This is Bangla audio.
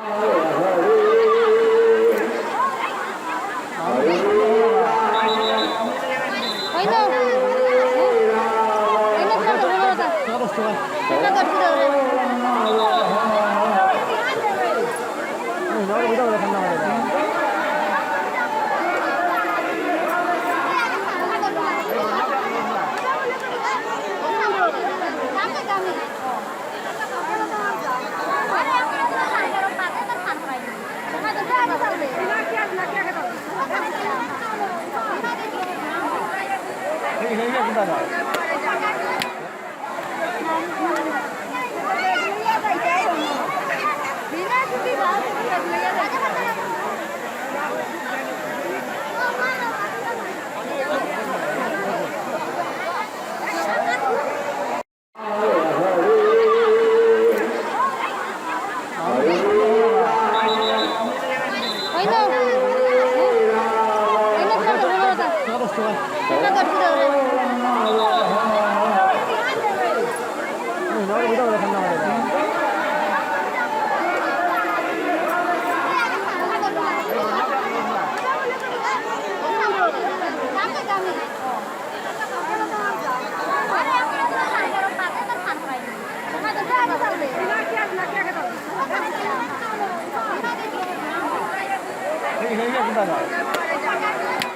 Aynen. Aynen karşıda. Aynen karşıda. Hoy Thank you.